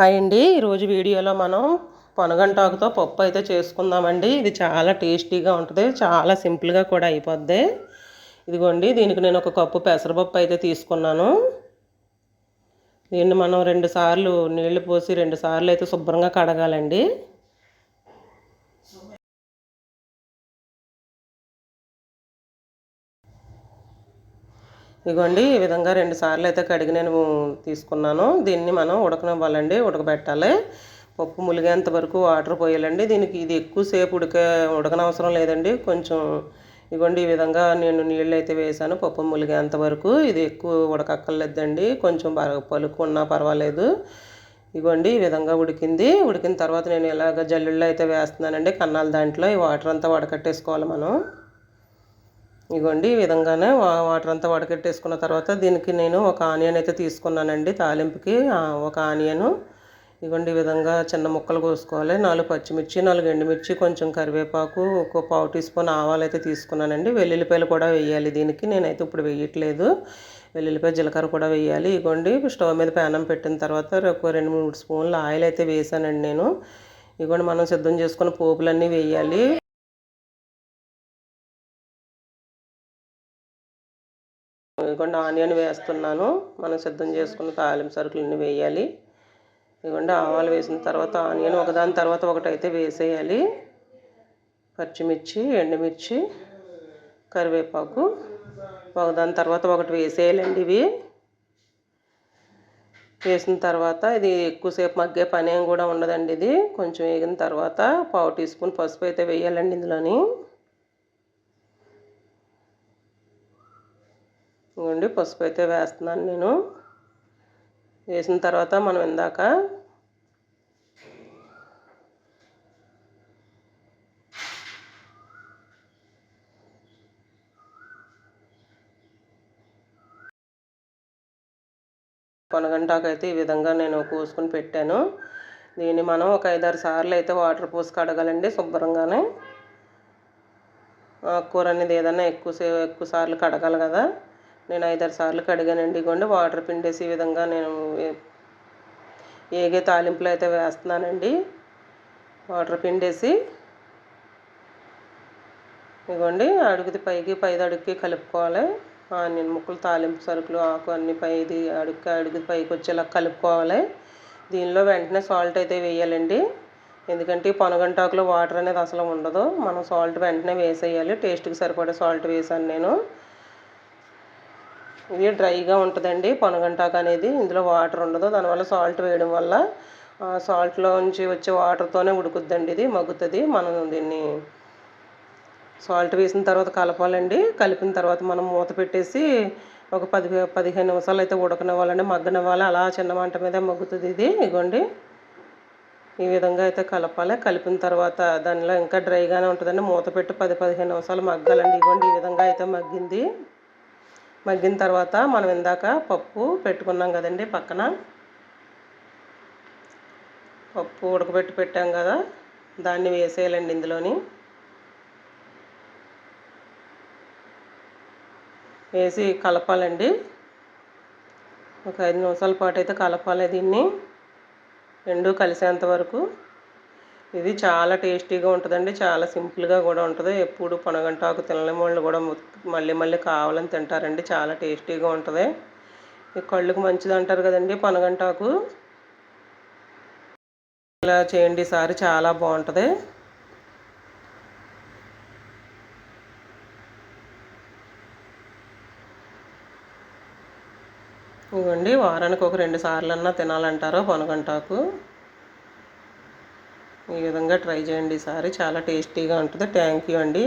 Hi అండి ఈరోజు వీడియోలో మనం పొనగంటాకుతో పప్పు అయితే చేసుకుందామండి. ఇది చాలా టేస్టీగా ఉంటుంది. చాలా సింపుల్గా కూడా అయిపోద్ది. ఇదిగోండి దీనికి నేను ఒక కప్పు పెసరపప్పు అయితే తీసుకున్నాను. దీన్ని మనం రెండు సార్లు నీళ్ళు పోసి రెండు సార్లు అయితే శుభ్రంగా కడగాలండి. ఇదిగోండి ఈ విధంగా రెండు సార్లు అయితే కడిగి నేను తీసుకున్నాను. దీన్ని మనం ఉడకనివ్వాలండి ఉడకబెట్టాలి. పప్పు ములిగేంత వరకు వాటర్ పోయాలండి. దీనికి ఇది ఎక్కువసేపు ఉడక ఉడకనవసరం లేదండి. కొంచెం ఇదిగోండి ఈ విధంగా నేను నీళ్ళు అయితే వేసాను పప్పు ములిగేంత వరకు. ఇది ఎక్కువ ఉడకక్కర్లేదండి. కొంచెం పలుకు ఉన్నా పర్వాలేదు. ఇదిగోండి ఈ విధంగా ఉడికింది. ఉడికిన తర్వాత నేను ఇలాగ జల్లుళ్ళు అయితే వేస్తున్నానండి. కన్నాల దాంట్లో ఈ వాటర్ అంతా వడకట్టేసుకోవాలి మనం. ఇగోండి ఈ విధంగానే వాటర్ అంతా వడకట్టేసుకున్న తర్వాత దీనికి నేను ఒక ఆనియన్ అయితే తీసుకున్నానండి. తాలింపుకి ఒక ఆనియను. ఇగోండి ఈ విధంగా చిన్న ముక్కలు కోసుకోవాలి. నాలుగు పచ్చిమిర్చి నాలుగు ఎండుమిర్చి కొంచెం కరివేపాకు ఒక పావు టీ స్పూన్ ఆవాలు అయితే తీసుకున్నానండి. వెల్లుల్లిపాయలు కూడా వేయాలి దీనికి. నేనైతే ఇప్పుడు వేయట్లేదు. వెల్లుల్లిపాయ జీలకర్ర కూడా వేయాలి. ఇగోండి స్టవ్ మీద ప్యానం పెట్టిన తర్వాత ఒక రెండు మూడు స్పూన్లు ఆయిల్ అయితే వేసానండి నేను. ఇగోండి మనం సిద్ధం చేసుకున్న పోపులన్నీ వేయాలి. ఇదిగోండి ఆనియన్ వేస్తున్నాను. మనం సిద్ధం చేసుకున్న తాలింపు సరుకులన్నీ వేయాలి. ఇదిగోండి ఆవాలు వేసిన తర్వాత ఆనియన్ ఒకదాని తర్వాత ఒకటైతే వేసేయాలి. పచ్చిమిర్చి ఎండుమిర్చి కరివేపాకు ఒకదాని తర్వాత ఒకటి వేసేయాలండి ఇవి. వేసిన తర్వాత ఇది ఎక్కువసేపు మగ్గే పని ఏం కూడా ఉండదండి ఇది. కొంచెం వేగిన తర్వాత పావు టీ స్పూన్ పసుపు అయితే వేయాలండి ఇందులోని. ఇవ్వండి పసుపు అయితే వేస్తున్నాను నేను. వేసిన తర్వాత మనం ఇందాక పనగంటాకైతే ఈ విధంగా నేను కోసుకొని పెట్టాను. దీన్ని మనం ఒక ఐదారు సార్లు అయితే వాటర్ పోసి కడగాలండి శుభ్రంగానే. కూర అనేది ఏదైనా ఎక్కువ ఎక్కువ సార్లు కడగాలి కదా. నేను ఐదారు సార్లు కడిగానండి. ఇగోండి వాటర్ పిండేసి ఈ విధంగా నేను ఏగే తాలింపులు అయితే వేస్తున్నానండి. వాటర్ పిండేసి ఇగోండి అడుగుది పైకి పైది అడుగుకి కలుపుకోవాలి. ఆనియన్ ముక్కలు తాలింపు సరుకులు ఆకు అన్ని పైది అడుగు అడుగుది పైకి వచ్చేలా కలుపుకోవాలి. దీనిలో వెంటనే సాల్ట్ అయితే వేయాలండి. ఎందుకంటే పొనగంటాకులో వాటర్ అనేది అసలు ఉండదు. మనం సాల్ట్ వెంటనే వేసేయాలి. టేస్ట్కి సరిపడే సాల్ట్ వేసాను నేను. ఇది డ్రైగా ఉంటుందండి. పొనగంటాకు అనేది ఇందులో వాటర్ ఉండదు. దానివల్ల సాల్ట్ వేయడం వల్ల సాల్ట్లో నుంచి వచ్చే వాటర్తోనే ఉడుకుద్దండి ఇది మగ్గుతుంది. మనం దీన్ని సాల్ట్ వేసిన తర్వాత కలపాలండి. కలిపిన తర్వాత మనం మూత పెట్టేసి ఒక పది పదిహేను నిమిషాలు అయితే ఉడకనివ్వాలండి. మగ్గనివ్వాలి. అలా చిన్న మంట మీద మగ్గుతుంది ఇది. ఇగోండి. ఈ విధంగా అయితే కలపాలి. కలిపిన తర్వాత దానిలో ఇంకా డ్రైగానే ఉంటుందండి. మూత పెట్టి పది పదిహేను నిమిషాలు మగ్గాలండి. ఇవ్వండి ఈ విధంగా అయితే మగ్గింది. మగ్గిన తర్వాత మనం ఇందాక పప్పు పెట్టుకున్నాం కదండి పక్కన. పప్పు ఉడకబెట్టి పెట్టాం కదా దాన్ని వేసేయాలండి ఇందులోని. వేసి కలపాలండి. ఒక ఐదు నిమిషాల పాటు అయితే కలపాలి దీన్ని. రెండు కలిసేంత వరకు ఇది చాలా టేస్టీగా ఉంటుందండి. చాలా సింపుల్గా కూడా ఉంటుంది. ఎప్పుడు పనగంటాకు తినలేని వాళ్ళు కూడా మళ్ళీ మళ్ళీ కావాలని తింటారండి. చాలా టేస్టీగా ఉంటుంది. ఈ కళ్ళుకు మంచిది అంటారు కదండి పనగంటాకు. ఇలా చేయండి ఈసారి చాలా బాగుంటుంది. ఇవ్వండి వారానికి ఒక రెండు సార్లు అన్నా తినాలంటారు పొనగంటాకు. ఈ విధంగా ట్రై చేయండి ఈసారి చాలా టేస్టీగా ఉంటుంది. థ్యాంక్ యూ అండి.